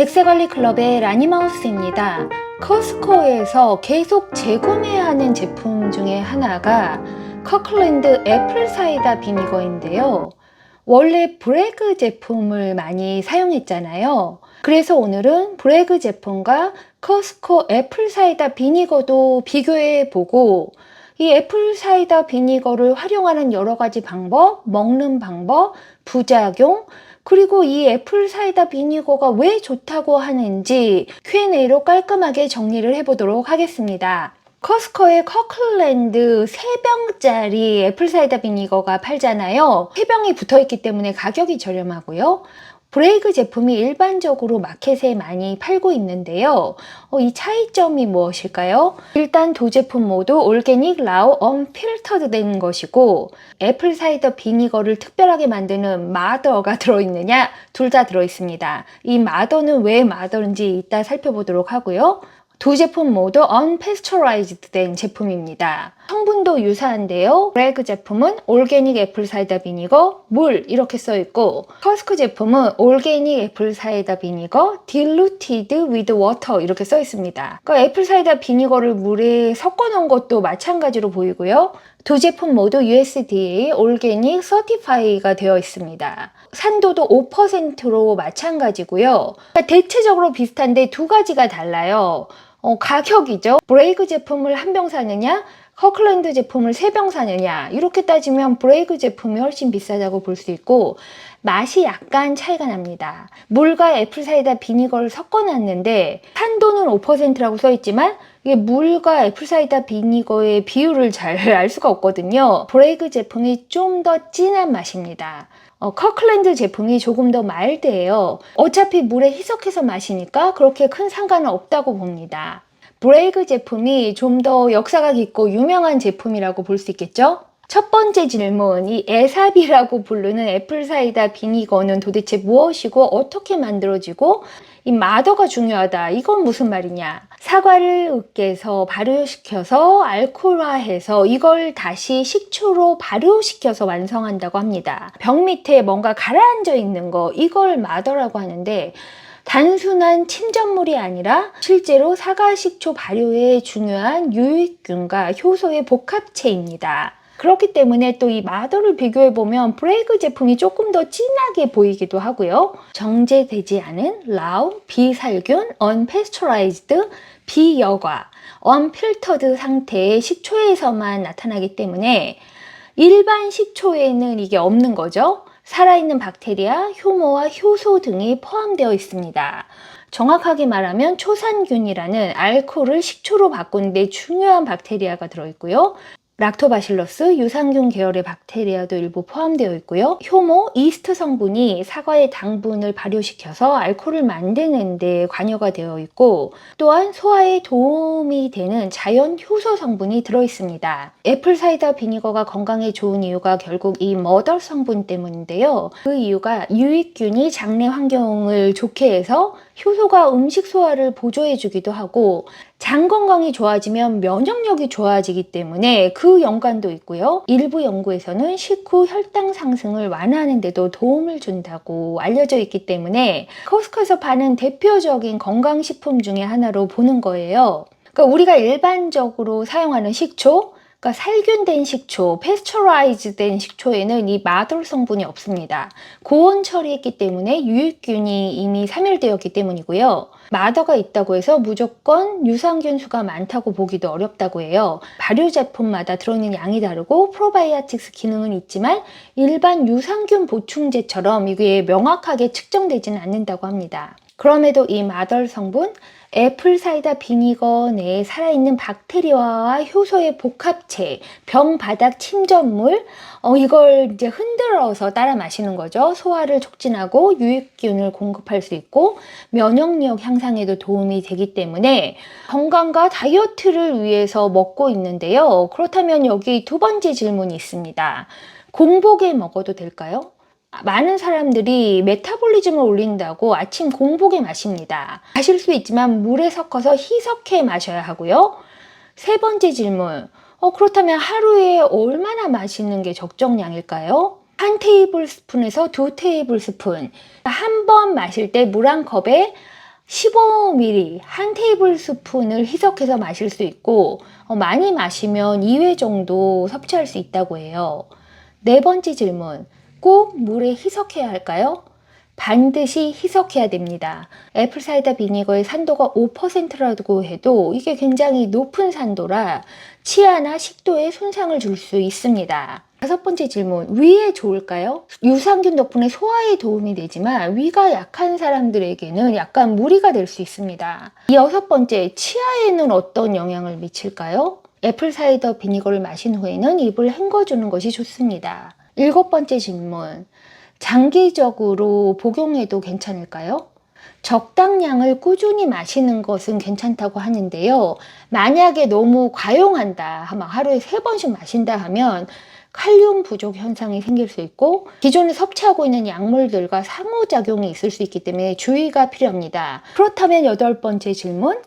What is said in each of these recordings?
백세관리 클럽의 라니마우스입니다. 커스코에서 계속 재구매하는 제품 중에 하나가 커클랜드 애플 사이다 비니거인데요. 원래 브레그 제품을 많이 사용했잖아요. 그래서 오늘은 브레그 제품과 커스코 애플 사이다 비니거도 비교해 보고 이 애플 사이다 비니거를 활용하는 여러 가지 방법, 먹는 방법, 부작용, 그리고 이 애플 사이다 비니거가 왜 좋다고 하는지 Q&A로 깔끔하게 정리를 해보도록 하겠습니다. 커스코의 커클랜드 3병짜리 애플 사이다 비니거가 팔잖아요. 3병이 붙어 있기 때문에 가격이 저렴하고요. 브레이크 제품이 일반적으로 마켓에 많이 팔고 있는데요. 어, 이 차이점이 무엇일까요? 일단 두 제품 모두 올게닉 라우 언필터드 된 것이고 애플 사이더 비니거를 특별하게 만드는 마더가 들어있느냐? 둘 다 들어있습니다. 이 마더는 왜 마더인지 이따 살펴보도록 하고요. 두 제품 모두 unpasteurized 된 제품입니다. 성분도 유사한데요. 브레그 제품은 올게닉 애플 사이다 비니거, 물 이렇게 써 있고 커스크 제품은 올게닉 애플 사이다 비니거, diluted with water 이렇게 써 있습니다. 그러니까 애플 사이다 비니거를 물에 섞어 놓은 것도 마찬가지로 보이고요. 두 제품 모두 USDA 올게닉 서티파이가 되어 있습니다. 산도도 5%로 마찬가지고요. 그러니까 대체적으로 비슷한데 두 가지가 달라요. 어, 가격이죠. 브레이크 제품을 한 병 사느냐, 커클랜드 제품을 세 병 사느냐, 이렇게 따지면 브레이크 제품이 훨씬 비싸다고 볼 수 있고, 맛이 약간 차이가 납니다. 물과 애플 사이다 비니거를 섞어놨는데, 산도는 5%라고 써있지만, 이게 물과 애플 사이다 비니거의 비율을 잘 알 수가 없거든요. 브레이크 제품이 좀 더 진한 맛입니다. 어, 커클랜드 제품이 조금 더 마일드해요. 어차피 물에 희석해서 마시니까 그렇게 큰 상관은 없다고 봅니다. 브레이크 제품이 좀 더 역사가 깊고 유명한 제품이라고 볼 수 있겠죠? 첫 번째 질문, 이 에삽이라고 부르는 애플 사이다 비니거는 도대체 무엇이고 어떻게 만들어지고 이 마더가 중요하다. 이건 무슨 말이냐? 사과를 으깨서 발효시켜서 알코올화해서 이걸 다시 식초로 발효시켜서 완성한다고 합니다. 병 밑에 뭔가 가라앉아 있는 거 이걸 마더라고 하는데 단순한 침전물이 아니라 실제로 사과 식초 발효에 중요한 유익균과 효소의 복합체입니다. 그렇기 때문에 또 이 마더를 비교해 보면 브레이크 제품이 조금 더 진하게 보이기도 하고요. 정제되지 않은 라우, 비살균, unpasteurized, 비여과, unfiltered 상태의 식초에서만 나타나기 때문에 일반 식초에는 이게 없는 거죠. 살아있는 박테리아, 효모와 효소 등이 포함되어 있습니다. 정확하게 말하면 초산균이라는 알코올을 식초로 바꾸는데 중요한 박테리아가 들어있고요. 락토바실러스, 유산균 계열의 박테리아도 일부 포함되어 있고요. 효모, 이스트 성분이 사과의 당분을 발효시켜서 알코올을 만드는 데 관여가 되어 있고 또한 소화에 도움이 되는 자연 효소 성분이 들어 있습니다. 애플 사이다 비니거가 건강에 좋은 이유가 결국 이 머더 성분 때문인데요. 그 이유가 유익균이 장내 환경을 좋게 해서 효소가 음식 소화를 보조해 주기도 하고 장 건강이 좋아지면 면역력이 좋아지기 때문에 그 연관도 있고요. 일부 연구에서는 식후 혈당 상승을 완화하는 데도 도움을 준다고 알려져 있기 때문에 커스코에서 파는 대표적인 건강식품 중에 하나로 보는 거예요. 그러니까 우리가 일반적으로 사용하는 식초, 그러니까 살균된 식초, 패스처라이즈 된 식초에는 이 마돌 성분이 없습니다. 고온 처리했기 때문에 유익균이 이미 사멸되었기 때문이고요. 마더가 있다고 해서 무조건 유산균 수가 많다고 보기도 어렵다고 해요. 발효 제품마다 들어있는 양이 다르고 프로바이오틱스 기능은 있지만 일반 유산균 보충제처럼 이게 명확하게 측정되지는 않는다고 합니다. 그럼에도 이 마덜 성분, 애플 사이다 비니거 내에 살아있는 박테리아와 효소의 복합체, 병 바닥 침전물, 어, 이걸 이제 흔들어서 따라 마시는 거죠. 소화를 촉진하고 유익균을 공급할 수 있고 면역력 향상에도 도움이 되기 때문에 건강과 다이어트를 위해서 먹고 있는데요. 그렇다면 여기 두 번째 질문이 있습니다. 공복에 먹어도 될까요? 많은 사람들이 메타볼리즘을 올린다고 아침 공복에 마십니다. 마실 수 있지만 물에 섞어서 희석해 마셔야 하고요. 세 번째 질문. 어, 그렇다면 하루에 얼마나 마시는 게 적정량일까요? 한 테이블 스푼에서 두 테이블 스푼. 한 번 마실 때 물 한 컵에 15ml 한 테이블 스푼을 희석해서 마실 수 있고 어, 많이 마시면 2회 정도 섭취할 수 있다고 해요. 네 번째 질문. 꼭 물에 희석해야 할까요? 반드시 희석해야 됩니다. 애플 사이다 비니거의 산도가 5%라고 해도 이게 굉장히 높은 산도라 치아나 식도에 손상을 줄 수 있습니다. 다섯 번째 질문. 위에 좋을까요? 유산균 덕분에 소화에 도움이 되지만 위가 약한 사람들에게는 약간 무리가 될 수 있습니다. 이 여섯 번째, 치아에는 어떤 영향을 미칠까요? 애플 사이더 비니거를 마신 후에는 입을 헹궈주는 것이 좋습니다. 일곱 번째 질문. 장기적으로 복용해도 괜찮을까요? 적당량을 꾸준히 마시는 것은 괜찮다고 하는데요. 만약에 너무 과용한다, 막 하루에 세 번씩 마신다 하면 칼륨 부족 현상이 생길 수 있고 기존에 섭취하고 있는 약물들과 상호작용이 있을 수 있기 때문에 주의가 필요합니다. 그렇다면 여덟 번째 질문.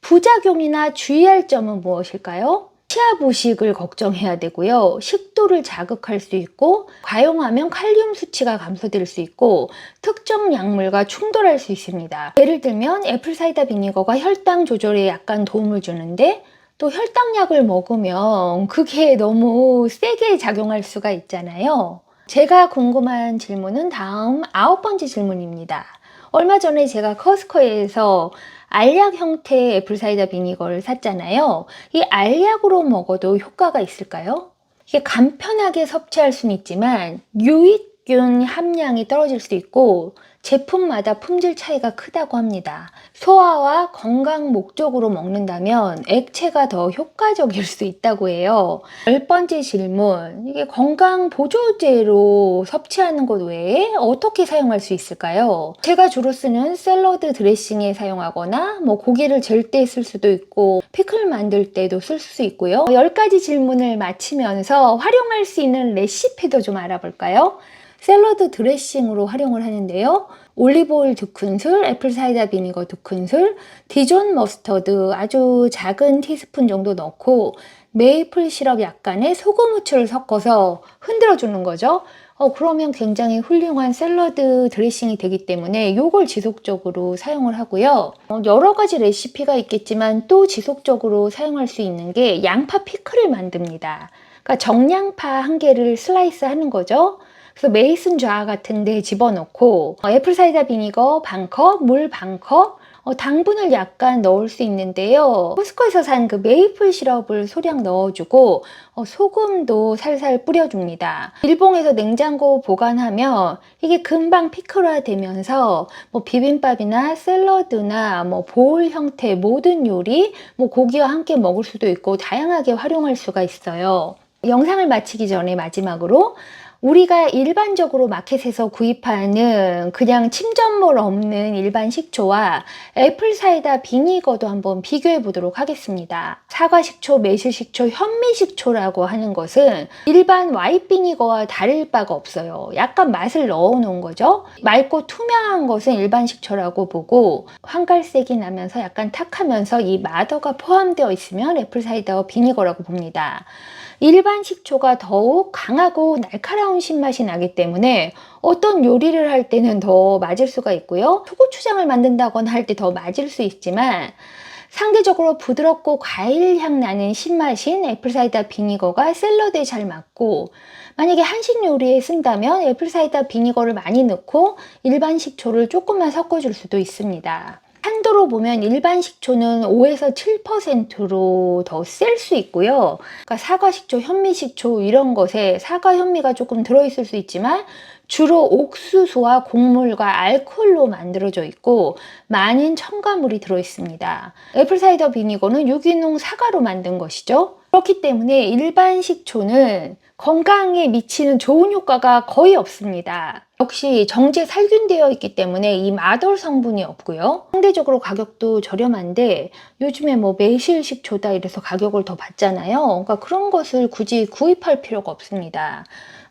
부작용이나 주의할 점은 무엇일까요? 치아 부식을 걱정해야 되고요. 식도를 자극할 수 있고 과용하면 칼륨 수치가 감소될 수 있고 특정 약물과 충돌할 수 있습니다. 예를 들면 애플 사이다 비니거가 혈당 조절에 약간 도움을 주는데 또 혈당약을 먹으면 그게 너무 세게 작용할 수가 있잖아요. 제가 궁금한 질문은 다음 아홉 번째 질문입니다. 얼마 전에 제가 커스코에서 알약 형태의 애플사이다 비니거를 샀잖아요. 이 알약으로 먹어도 효과가 있을까요? 이게 간편하게 섭취할 수는 있지만 유익균 함량이 떨어질 수 있고 제품마다 품질 차이가 크다고 합니다. 소화와 건강 목적으로 먹는다면 액체가 더 효과적일 수 있다고 해요. 열 번째 질문. 이게 건강 보조제로 섭취하는 것 외에 어떻게 사용할 수 있을까요? 제가 주로 쓰는 샐러드 드레싱에 사용하거나 뭐 고기를 젤 때 쓸 수도 있고 피클 만들 때도 쓸 수 있고요. 10가지 질문을 마치면서 활용할 수 있는 레시피도 좀 알아볼까요? 샐러드 드레싱으로 활용을 하는데요. 올리브오일 두 큰술, 애플사이다 비니거 두 큰술, 디존 머스터드 아주 작은 티스푼 정도 넣고 메이플 시럽 약간의 소금 후추를 섞어서 흔들어 주는 거죠. 어, 그러면 굉장히 훌륭한 샐러드 드레싱이 되기 때문에 이걸 지속적으로 사용을 하고요. 어, 여러 가지 레시피가 있겠지만 또 지속적으로 사용할 수 있는 게 양파 피클을 만듭니다. 그러니까 정량파 한 개를 슬라이스 하는 거죠. 그래서 메이슨 좌 같은 데 집어넣고 어, 애플 사이다 비니거 반컵, 물 반컵, 어, 당분을 약간 넣을 수 있는데요. 코스코에서 산 그 메이플 시럽을 소량 넣어주고 어, 소금도 살살 뿌려줍니다. 일봉에서 냉장고 보관하면 이게 금방 피클화 되면서 뭐 비빔밥이나 샐러드나 뭐 보울 형태 모든 요리 뭐 고기와 함께 먹을 수도 있고 다양하게 활용할 수가 있어요. 영상을 마치기 전에 마지막으로 우리가 일반적으로 마켓에서 구입하는 그냥 침전물 없는 일반 식초와 애플 사이다 비니거도 한번 비교해 보도록 하겠습니다. 사과 식초, 매실 식초, 현미 식초라고 하는 것은 일반 와이트 비니거와 다를 바가 없어요. 약간 맛을 넣어 놓은 거죠. 맑고 투명한 것은 일반 식초라고 보고 황갈색이 나면서 약간 탁하면서 이 마더가 포함되어 있으면 애플 사이다 비니거라고 봅니다. 일반 식초가 더욱 강하고 날카로운 신맛이 나기 때문에 어떤 요리를 할 때는 더 맞을 수가 있고요. 초고추장을 만든다거나 할 때 더 맞을 수 있지만 상대적으로 부드럽고 과일 향 나는 신맛인 애플사이다 비니거가 샐러드에 잘 맞고 만약에 한식 요리에 쓴다면 애플사이다 비니거를 많이 넣고 일반 식초를 조금만 섞어줄 수도 있습니다. 한도로 보면 일반 식초는 5에서 7%로 더 셀 수 있고요. 그러니까 사과 식초, 현미 식초 이런 것에 사과 현미가 조금 들어있을 수 있지만 주로 옥수수와 곡물과 알코올로 만들어져 있고 많은 첨가물이 들어 있습니다. 애플사이더 비니거는 유기농 사과로 만든 것이죠. 그렇기 때문에 일반 식초는 건강에 미치는 좋은 효과가 거의 없습니다. 역시 정제 살균되어 있기 때문에 이 마돌 성분이 없고요. 상대적으로 가격도 저렴한데 요즘에 뭐 매실 식초다 이래서 가격을 더 받잖아요. 그러니까 그런 것을 굳이 구입할 필요가 없습니다.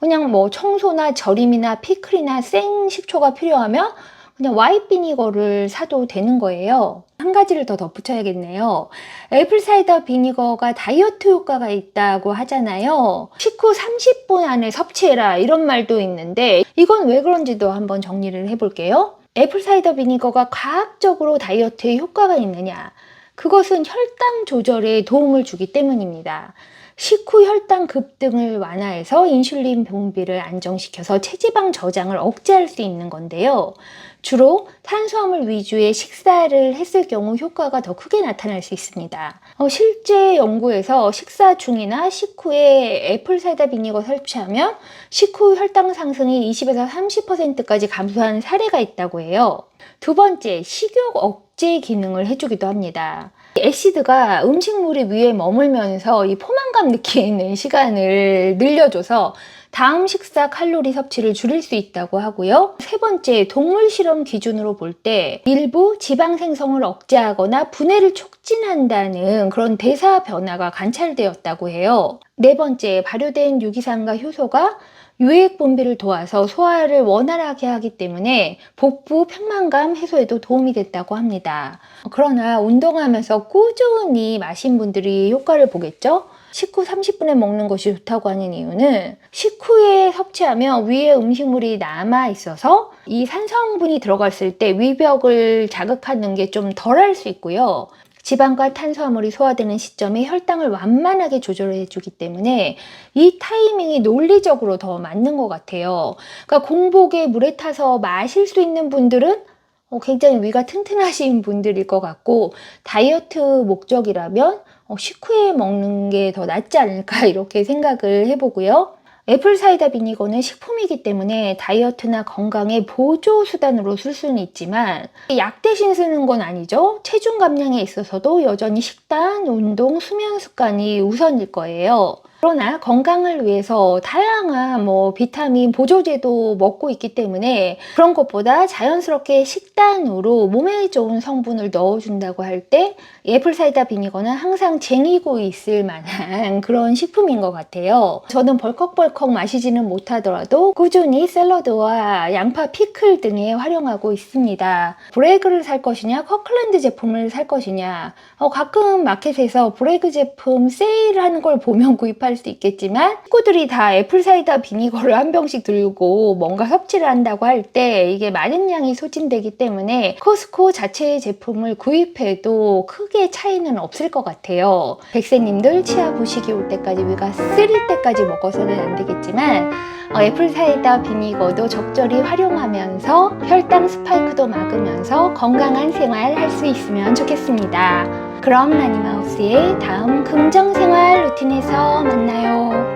그냥 뭐 청소나 절임이나 피클이나 생 식초가 필요하면 그냥 와이트 비니거를 사도 되는 거예요. 한 가지를 더 덧붙여야겠네요. 애플 사이더 비니거가 다이어트 효과가 있다고 하잖아요. 식후 30분 안에 섭취해라 이런 말도 있는데 이건 왜 그런지도 한번 정리를 해볼게요. 애플 사이더 비니거가 과학적으로 다이어트에 효과가 있느냐? 그것은 혈당 조절에 도움을 주기 때문입니다. 식후 혈당 급등을 완화해서 인슐린 분비를 안정시켜서 체지방 저장을 억제할 수 있는 건데요. 주로 탄수화물 위주의 식사를 했을 경우 효과가 더 크게 나타날 수 있습니다. 어, 실제 연구에서 식사 중이나 식후에 애플 사이다 비니거 섭취하면 식후 혈당 상승이 20에서 30%까지 감소한 사례가 있다고 해요. 두 번째, 식욕 억 제 기능을 해주기도 합니다. 애시드가 음식물이 위에 머물면서 이 포만감 느끼는 시간을 늘려줘서 다음 식사 칼로리 섭취를 줄일 수 있다고 하고요. 세 번째, 동물 실험 기준으로 볼 때 일부 지방 생성을 억제하거나 분해를 촉진한다는 그런 대사 변화가 관찰되었다고 해요. 네 번째, 발효된 유기산과 효소가 유액 분비를 도와서 소화를 원활하게 하기 때문에 복부 평만감 해소에도 도움이 됐다고 합니다. 그러나 운동하면서 꾸준히 마신 분들이 효과를 보겠죠? 식후 30분에 먹는 것이 좋다고 하는 이유는 식후에 섭취하면 위에 음식물이 남아 있어서 이 산성분이 들어갔을 때 위벽을 자극하는 게 좀 덜 할 수 있고요. 지방과 탄수화물이 소화되는 시점에 혈당을 완만하게 조절해 주기 때문에 이 타이밍이 논리적으로 더 맞는 것 같아요. 그러니까 공복에 물에 타서 마실 수 있는 분들은 어, 굉장히 위가 튼튼하신 분들일 것 같고 다이어트 목적이라면 어, 식후에 먹는 게 더 낫지 않을까 이렇게 생각을 해보고요. 애플 사이다 비니거는 식품이기 때문에 다이어트나 건강의 보조 수단으로 쓸 수는 있지만 약 대신 쓰는 건 아니죠. 체중 감량에 있어서도 여전히 식단, 운동, 수면 습관이 우선일 거예요. 그러나 건강을 위해서 다양한 뭐 비타민 보조제도 먹고 있기 때문에 그런 것보다 자연스럽게 식단으로 몸에 좋은 성분을 넣어준다고 할 때 애플 사이다 비니거는 항상 쟁이고 있을 만한 그런 식품인 것 같아요. 저는 벌컥벌컥 마시지는 못하더라도 꾸준히 샐러드와 양파 피클 등에 활용하고 있습니다. 브레이크를 살 것이냐, 커클랜드 제품을 살 것이냐. 어, 가끔 마켓에서 브레이크 제품 세일하는 걸 보면 구입할 수 있겠지만 친구들이 다 애플 사이다 비니거를 한 병씩 들고 뭔가 섭취를 한다고 할 때 이게 많은 양이 소진되기 때문에 코스코 자체의 제품을 구입해도 크게 차이는 없을 것 같아요. 백세님들 치아 부식이 올 때까지 위가 쓰릴 때까지 먹어서는 안 되겠지만 어, 애플 사이다 비니거도 적절히 활용하면서 혈당 스파이크도 막으면서 건강한 생활 할 수 있으면 좋겠습니다. 그럼 나니마우스의 다음 긍정생활 루틴에서 만나요.